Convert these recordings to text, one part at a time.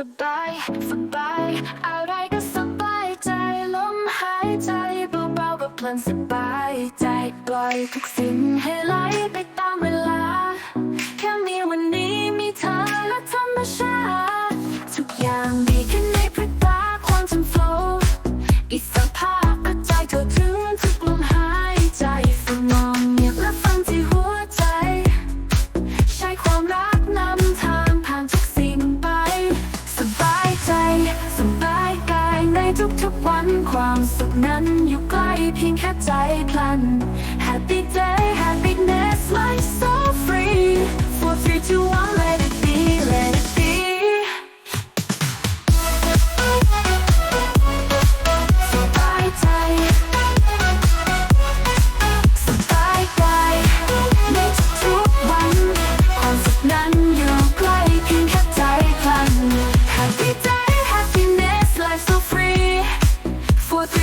สบายสบายอะไรก็สบายใจลมหายใจเบาๆก็เพลินสบายใจปล่อยทุกสิ่งให้ไหลไปตามเวลา ทุกวันความสุขนั้นอยู่ใกล้เพียงแค่ใจพลัน Happy day Happiness life so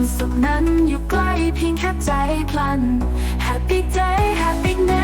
ความสุขนั้นอยู่ใกล้เพียงแค่ใจพลัน Happy day Happy night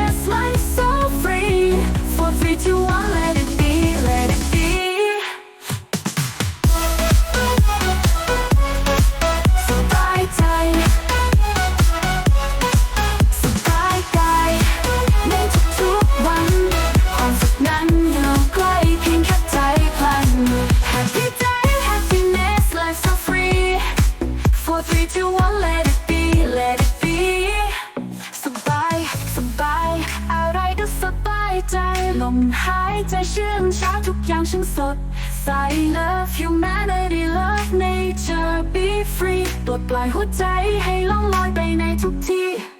ลมหายใจเชื่องช้าทุกอย่างฉันสดใส love humanity love nature be free ปลดปล่อยหัวใจให้ล่องลอยไปในทุกที่